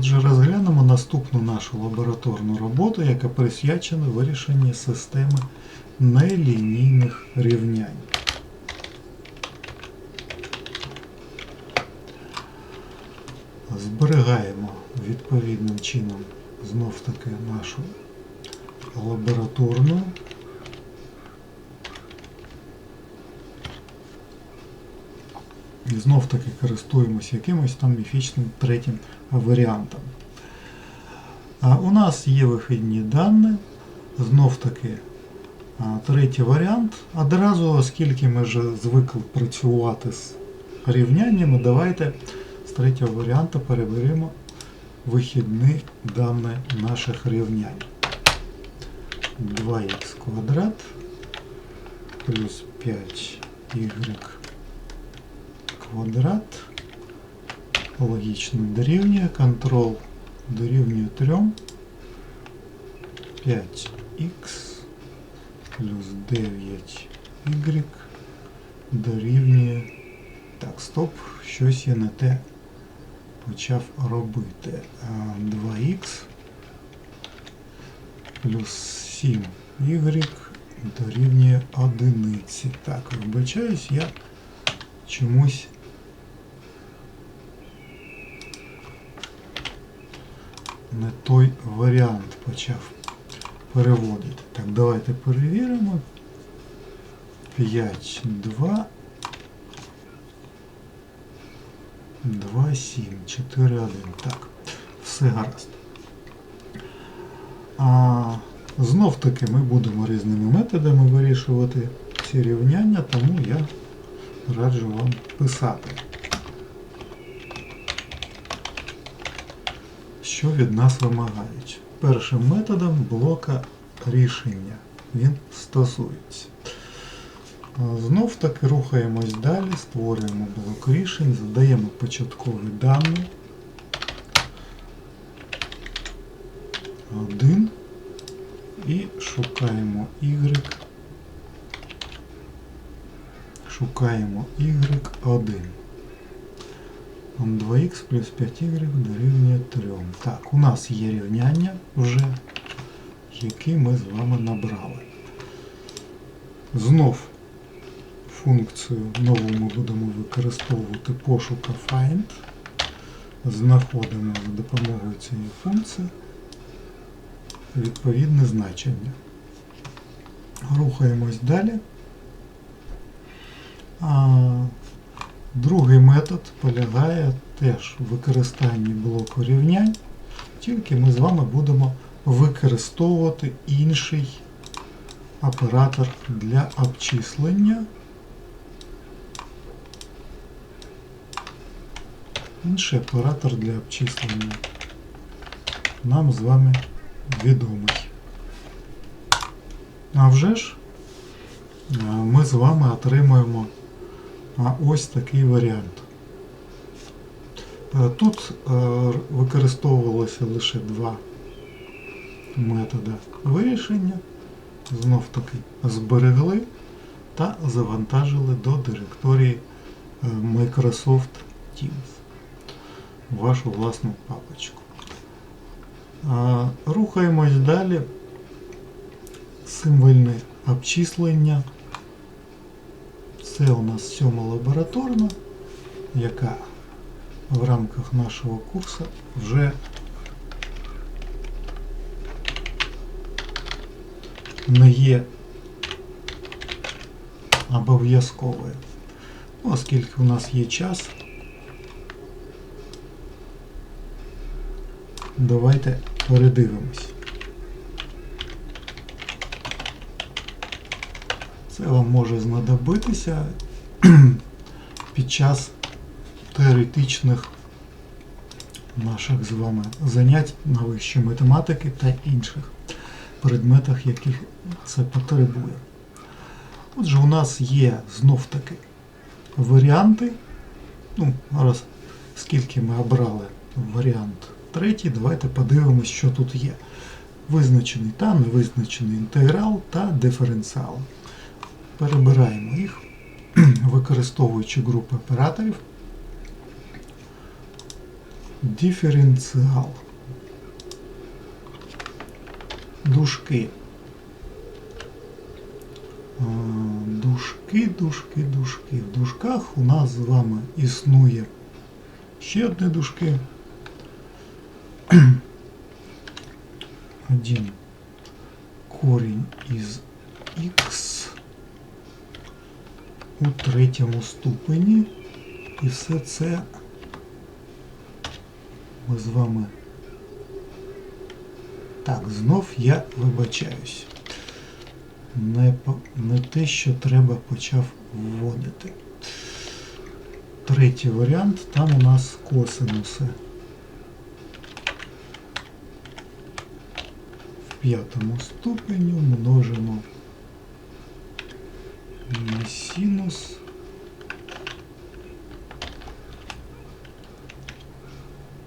Отже, розглянемо наступну нашу лабораторну роботу, яка присвячена вирішенню системи нелінійних рівнянь. Зберігаємо відповідним чином знов таки нашу лабораторну. І знов таки користуємось якимось там міфічним третім варіантом. А у нас є вихідні дані, знов таки третій варіант. Одразу, оскільки ми вже звикли працювати з рівняннями, давайте з третього варіанту переберемо вихідні дані наших рівнянь. 2х квадрат плюс 5y квадрат логічно дорівнює, контрол дорівнює 3, 5х плюс 9y дорівнює. Так, стоп, щось я не те почав робити. 2х плюс 7y дорівнює одиниці. Так, вибачаюсь, я чомусь не той варіант почав переводити. Так, давайте перевіримо. 5, 2, 2, 7, 4, 1. Так, все гаразд. А, знов таки ми будемо різними методами вирішувати ці рівняння, тому я раджу вам писати. Що від нас вимагають? Першим методом блока рішення. Він стосується. Знов таки рухаємось далі, створюємо блок рішень, задаємо початкові дані. 1 і шукаємо y. Шукаємо y1. 2х плюс 5y дорівнює 3. Так, у нас є рівняння вже, які ми з вами набрали. Знов функцію нову ми будемо використовувати пошука find. Знаходимо за допомогою цієї функції відповідне значення. Рухаємось далі. Другий метод полягає теж в використанні блоку рівнянь, тільки ми з вами будемо використовувати інший оператор для обчислення. Інший оператор для обчислення нам з вами відомий. А вже ж ми з вами отримуємо а, ось такий варіант. Е, Тут е, використовувалося лише два методи вирішення. Знов таки зберегли та завантажили до директорії е, Microsoft Teams вашу власну папочку. Рухаємось далі. Символьне обчислення. Це у нас сьома лабораторна, яка в рамках нашого курсу вже не є обов'язковою. Оскільки у нас є час, давайте передивимось. Це вам може знадобитися під час теоретичних наших з вами занять на вищій математики та інших предметах, яких це потребує. Отже, у нас є знов таки варіанти. Ну, раз скільки ми обрали варіант третій, давайте подивимось, що тут є. Визначений та невизначений інтеграл та диференціал. Перебираємо їх, використовуючи групи операторів. диференціал. Дужки. Дужки, дужки, дужки. В дужках у нас з вами існує ще одне дужки. Один корінь із х у третьому ступені. І все це ми з вами. Так, знов я вибачаюсь. Не, не те, що треба почав вводити. Третій варіант, там у нас косинуси. В п'ятому ступені множимо на синус.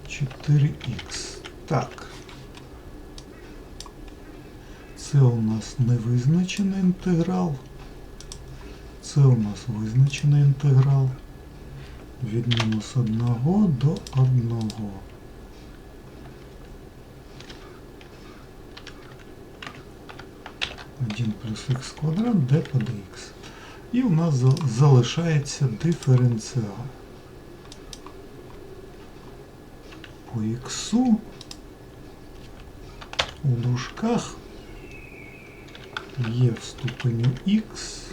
Чотири х Так. Це у нас невизначений інтеграл. Це у нас визначений інтеграл. Від мінус 1 до 1. Один плюс х квадрат d по dx. І у нас за- залишається диференціал. По х у дужках є в ступеню х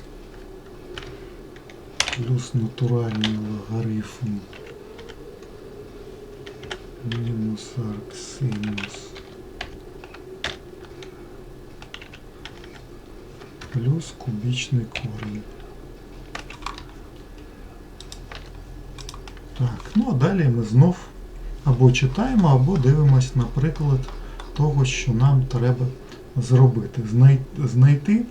плюс натуральний логарифм мінус арк синус плюс кубічний корінь. Так, ну а далі ми знов або читаємо, або дивимось на приклад того, що нам треба зробити. Знай- Знайти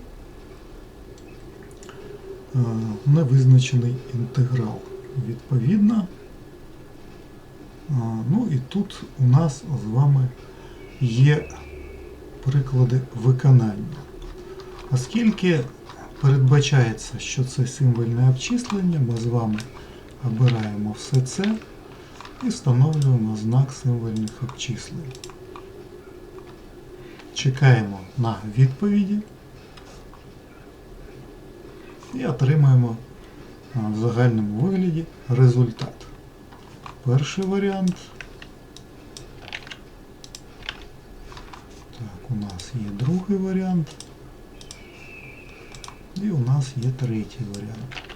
е, невизначений інтеграл. Відповідно, е, ну і тут у нас з вами є приклади виконання. Оскільки передбачається, що це символьне обчислення, ми з вами обираємо все це і встановлюємо знак символьних обчислень. Чекаємо на відповіді і отримаємо в загальному вигляді результат. Перший варіант. Так, у нас є другий варіант. І у нас є третій варіант.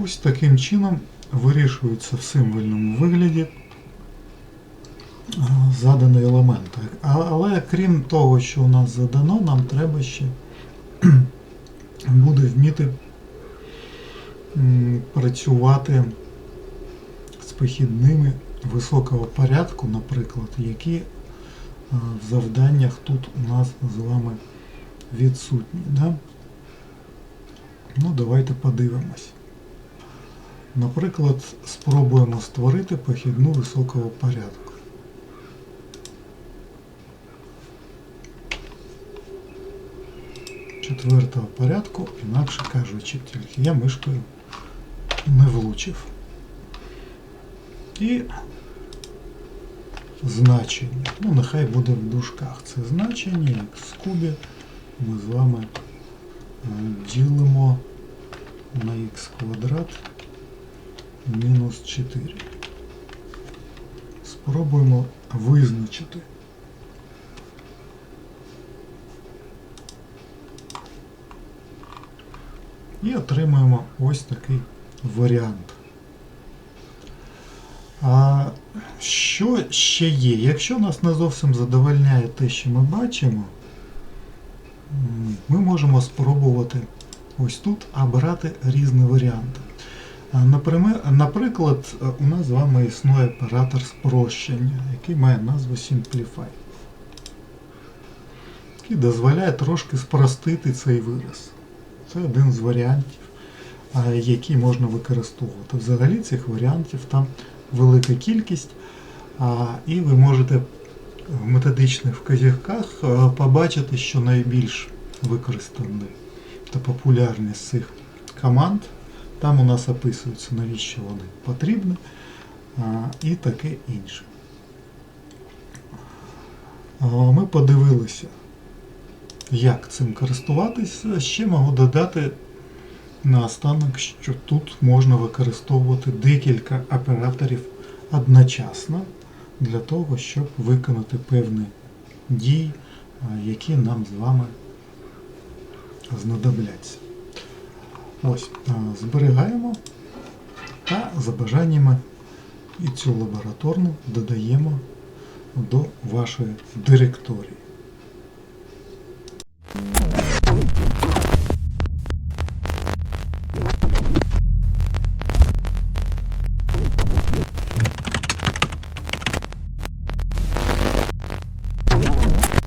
Ось таким чином вирішується в символьному вигляді заданий елемент. Але крім того, що у нас задано, нам треба ще буде вміти працювати з похідними високого порядку, наприклад, які в завданнях тут у нас з вами відсутні. Да? Ну, давайте подивимось. Наприклад, спробуємо створити похідну високого порядку. Четвертого порядку, інакше кажучи, тільки я мишкою не влучив. І значення. Ну, нехай буде в дужках. Це значення, як в кубі ми з вами е, ділимо на х квадрат мінус 4. Спробуємо визначити. І отримаємо ось такий варіант. А що ще є? Якщо нас не зовсім задовольняє те, що ми бачимо, ми можемо спробувати ось тут обрати різні варіанти. Наприклад, е, у нас з вами існує оператор спрощення, який має назву Simplify, який дозволяє трошки спростити цей вираз. Це один з варіантів, які можна використовувати. Взагалі цих варіантів там велика кількість, і ви можете в методичних вказівках е, побачите, що найбільш використані та популярні з цих команд. Там у нас описується, навіщо вони потрібні і таке інше. Ми подивилися, як цим користуватися. Ще можу додати наостанок, що тут можна використовувати декілька операторів одночасно для того, щоб виконати певні дії, які нам з вами знадобляться. Ось, зберігаємо та за бажаннями і цю лабораторну додаємо до вашої директорії.